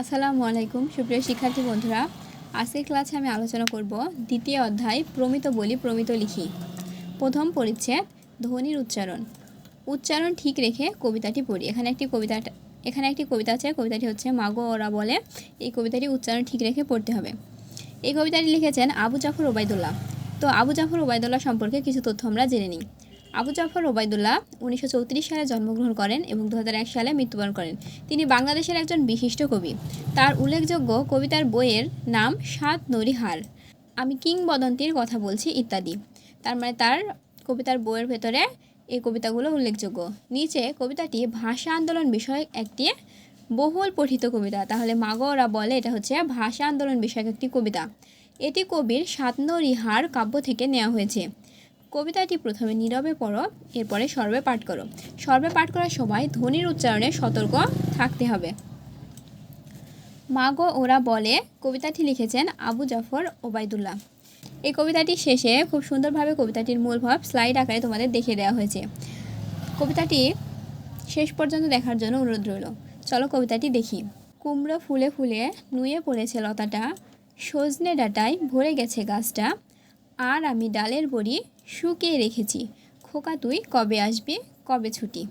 আসসালামু আলাইকুম, সুপ্রিয় শিক্ষার্থী বন্ধুরা। আজকের ক্লাসে আমি আলোচনা করব দ্বিতীয় অধ্যায়, প্রমিত বলি, প্রমিত লিখি। প্রথম পরিচ্ছেদ, ধ্বনির উচ্চারণ। উচ্চারণ ঠিক রেখে কবিতাটি পড়ি। এখানে একটি কবিতা, এখানে একটি কবিতা আছে, কবিতাটি হচ্ছে মাগো ওরা বলে। এই কবিতাটি উচ্চারণ ঠিক রেখে পড়তে হবে। এই কবিতাটি লিখেছেন আবু জাফর ওবায়দুল্লাহ। তো আবু জাফর ওবায়দুল্লাহ সম্পর্কে কিছু তথ্য আমরা জেনে নিই। আবু জাফর ওবায়দুল্লাহ উনিশশো চৌত্রিশ সালে জন্মগ্রহণ করেন এবং দু হাজার এক সালে মৃত্যুবরণ করেন। তিনি বাংলাদেশের একজন বিশিষ্ট কবি। তার উল্লেখযোগ্য কবিতার বইয়ের নাম সাত নরিহার আমি কিংবদন্তির কথা বলছি ইত্যাদি। তার মানে তার কবিতার বইয়ের ভেতরে এই কবিতাগুলো উল্লেখযোগ্য। নিচে কবিতাটি ভাষা আন্দোলন বিষয়ক একটি বহুল পঠিত কবিতা। তাহলে মাগো ওরা বলে এটা হচ্ছে ভাষা আন্দোলন বিষয়ক একটি কবিতা। এটি কবির সাতনরিহার কাব্য থেকে নেওয়া হয়েছে। কবিতাটি প্রথমে নীরবে পড়ো, এরপরে সর্বে পাঠ করো। সর্বে পাঠ করার সময় ধ্বনির উচ্চারণে সতর্ক থাকতে হবে। মাগো ওরা বলে, কবিতাটি লিখেছেন আবু জাফর ওবায়দুল্লাহ। এই কবিতাটি শেষে খুব সুন্দরভাবে কবিতাটির মূল ভাব স্লাইড আকারে তোমাদের দেখিয়ে দেওয়া হয়েছে। কবিতাটি শেষ পর্যন্ত দেখার জন্য অনুরোধ রইল। চলো কবিতাটি দেখি। কুমড়ো ফুলে ফুলে নুয়ে পড়েছে লতাটা, সজনে ডাটায় ভরে গেছে গাছটা, আর আমি ডালের বড়ি শুকিয়ে রেখেছি। খোকা তুই কবে আসবি? কবে ছুটি?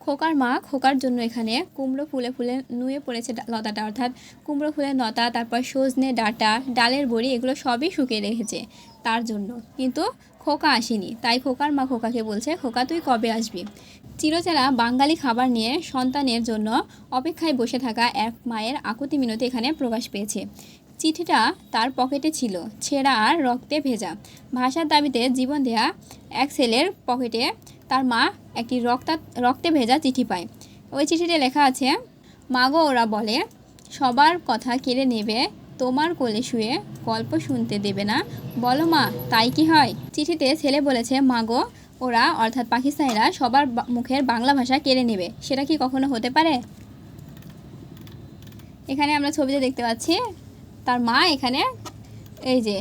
খোকার মা খোকার জন্য এখানে কুমড়ো ফুলে ফুলে নুয়ে পড়েছে লতাটা, অর্থাৎ কুমড়ো ফুলের লতা, তারপর সজনে ডাটা, ডালের বড়ি, এগুলো সবই শুকিয়ে রেখেছে তার জন্য। কিন্তু খোকা আসেনি, তাই খোকার মা খোকাকে বলছে, খোকা, তুই কবে আসবি? চিরচেরা বাঙালি খাবার নিয়ে সন্তানের জন্য অপেক্ষায় বসে থাকা এক মায়ের আকুতি মিনতি এখানে প্রকাশ পেয়েছে। চিঠিটা তার পকেটে ছিল, ছেঁড়া আর রক্তে ভেজা। ভাষার দাবিতে জীবন দেয়া এক ছেলের পকেটে তার মা একটি রক্তা, রক্তে ভেজা চিঠি পায়। ওই চিঠিতে লেখা আছে, মাগো, ওরা বলে, সবার কথা কেড়ে নেবে, তোমার কোলে শুয়ে গল্প শুনতে দেবে না। বলো মা, তাই কি হয়? চিঠিতে ছেলে বলেছে, মাগো, ওরা অর্থাৎ পাকিস্তানিরা সবার মুখের বাংলা ভাষা কেড়ে নেবে। সেটা কি কখনো হতে পারে? এখানে আমরা ছবিতে দেখতে পাচ্ছি তার মা এখানে এই যে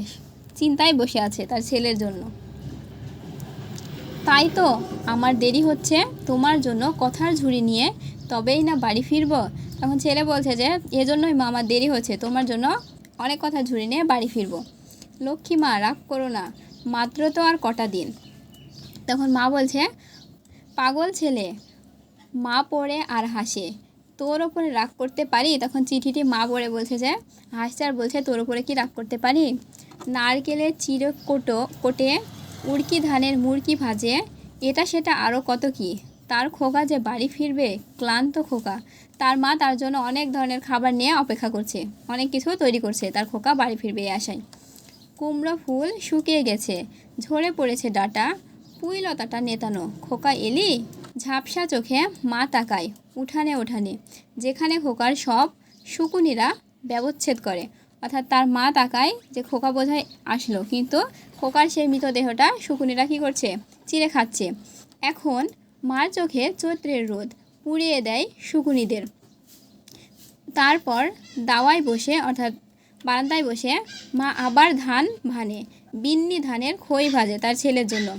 চিন্তায় বসে আছে তার ছেলের জন্য। তাই তো আমার দেরি হচ্ছে, তোমার জন্য কথার ঝুড়ি নিয়ে তবেই না বাড়ি ফিরবো। তখন ছেলে বলছে যে, এজন্যই মা আমার দেরি হচ্ছে, তোমার জন্য অনেক কথা ঝুড়ি নিয়ে বাড়ি ফিরবো। লক্ষ্মী মা, রাগ করো না, মাত্র তো আর কটা দিন। তখন মা বলছে, পাগল ছেলে, মা পড়ে আর হাসে তোর ওপরে রাগ করতে পারি? তখন চিঠিটি মা পড়ে বলছে যে হাসছে আর বলছে, তোর ওপরে কি রাগ করতে পারি? নারকেলের চির কোটো কোটে উড়কি ধানের মুরকি ভাজে, এটা সেটা আরও কত কি? তার খোকা যে বাড়ি ফিরবে, ক্লান্ত খোকা। তার মা তার জন্য অনেক ধরনের খাবার নিয়ে অপেক্ষা করছে, অনেক কিছু তৈরি করছে, তার খোকা বাড়ি ফিরবে এই আশায়। কুমড়ো ফুল শুকিয়ে গেছে, ঝরে পড়েছে ডাটা, পুঁই লতাটা নেতানো। খোকা এলি? ঝাপসা চোখে মা তাকায়। উঠানে উঠানে, যেখানে খোকার সব শুকুনিরা ব্যবচ্ছেদ করে। অর্থাৎ তার মা তাকায় যে খোকা বোধহয় আসলো, কিন্তু খোকার সেই মৃতদেহটা শুকুনিরা কী করছে? চিড়ে খাচ্ছে। এখন মার চোখে চৈত্রের রোদ পুড়িয়ে দেয় শুকুনিদের। তারপর দাওয়ায় বসে, অর্থাৎ বারান্দায় বসে মা আবার ধান ভানে, বিন্নি ধানের খই ভাজে তার ছেলের জন্য।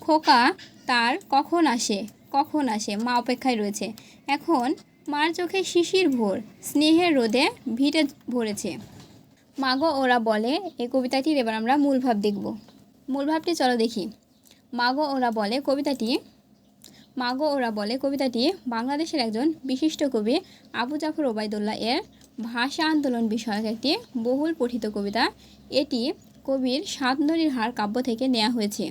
খোকা তার কখন আসে? কখন আসে? মা অপেক্ষায় রয়েছে। এখন মার চোখে শিশির ভোর, স্নেহের রোদে ভিটে ভরেছে। মাগো, ওরা বলে এই কবিতাটির এবার আমরা মূল ভাব দেখব। মূল ভাবটি চলো দেখি। মাগো, ওরা বলে, কবিতাটি মাগো, ওরা বলে, কবিতাটি বাংলাদেশের একজন বিশিষ্ট কবি আবু জাফর ওবায়দুল্লাহ এর ভাষা আন্দোলন বিষয়ক একটি বহুল পঠিত কবিতা। এটি কবির সাতনরীর হার কাব্য থেকে নেওয়া হয়েছে।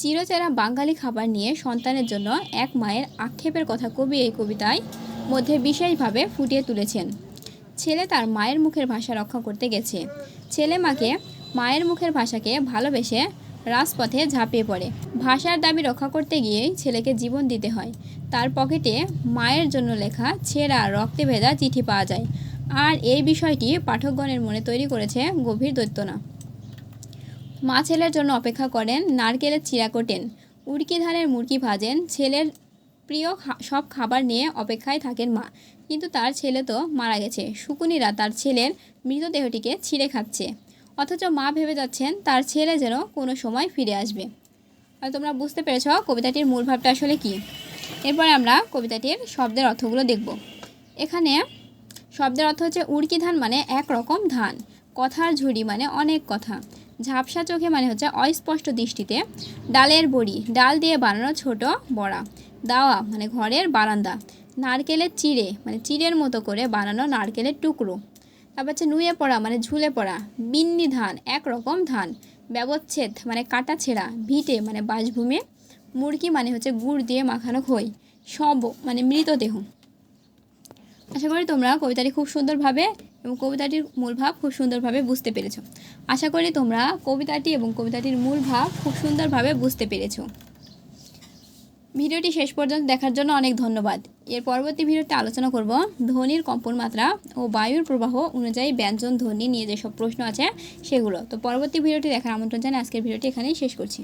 চিরচেরা বাঙালি খাবার নিয়ে সন্তানের জন্য এক মায়ের আক্ষেপের কথা কবি এই কবিতায় মধ্যে বিশেষভাবে ফুটিয়ে তুলেছেন। ছেলে তার মায়ের মুখের ভাষা রক্ষা করতে গেছে। ছেলে মাকে মায়ের মুখের ভাষাকে ভালোবেসে রাজপথে ঝাঁপিয়ে পড়ে। ভাষার দাবি রক্ষা করতে গিয়েই ছেলেকে জীবন দিতে হয়। তার পকেটে মায়ের জন্য লেখা ছেঁড়া রক্তে ভেজা চিঠি পাওয়া যায়। আর এই বিষয়টি পাঠকগণের মনে তৈরি করেছে গভীর দৈত্যনা। মা ছেলের জন্য অপেক্ষা করেন, নারকেলের চিরা কোটেন, উড়কি ধানের মুরগি ভাজেন, ছেলের প্রিয় সব খাবার নিয়ে অপেক্ষায় থাকেন মা। কিন্তু তার ছেলে তো মারা গেছে। শুকুনিরা তার ছেলের মৃতদেহটিকে ছিঁড়ে খাচ্ছে। অথচ মা ভেবে যাচ্ছেন তার ছেলে যেন কোনো সময় ফিরে আসবে। আর তোমরা বুঝতে পেরেছ কবিতাটির মূল ভাবটা আসলে কি? এরপরে আমরা কবিতাটির শব্দের অর্থগুলো দেখব। এখানে শব্দের অর্থ হচ্ছে উড়কি ধান মানে এক রকম ধান। কথার ঝুড়ি মানে অনেক কথা। ঝাপসা চোখে মানে হচ্ছে অস্পষ্ট দৃষ্টিতে ডালের বড়ি, ডাল দিয়ে বানানো ছোট বড়া, দাওয়া মানে ঘরের বারান্দা, নারকেলের চিড়ে মানে চিড়ের মতো করে বানানো নারকেলের টুকরো, তারপর হচ্ছে নুয়ে পড়া মানে ঝুলে পড়া, বিন্নি ধান এক রকম ধান, ব্যবচ্ছেদ মানে কাটা ছেঁড়া, ভিটে মানে বাসভূমে, মুরগি মানে হচ্ছে গুড় দিয়ে মাখানো খই শব মানে মৃতদেহ। আশা করি তোমরা কবিতাটি খুব সুন্দরভাবে এবং কবিতাটির মূল ভাব খুব সুন্দরভাবে বুঝতে পেরেছ। আশা করি তোমরা কবিতাটি এবং কবিতাটির মূল ভাব খুব সুন্দরভাবে বুঝতে পেরেছ। ভিডিওটি শেষ পর্যন্ত দেখার জন্য অনেক ধন্যবাদ। এর পরবর্তী ভিডিওতে আলোচনা করব ধ্বনির কম্পন মাত্রা ও বায়ুর প্রবাহ অনুযায়ী ব্যঞ্জন ধ্বনি নিয়ে যেসব প্রশ্ন আছে সেগুলো। তো পরবর্তী ভিডিওটি দেখার আমন্ত্রণ জানিয়ে আজকের ভিডিওটি এখানেই শেষ করছি।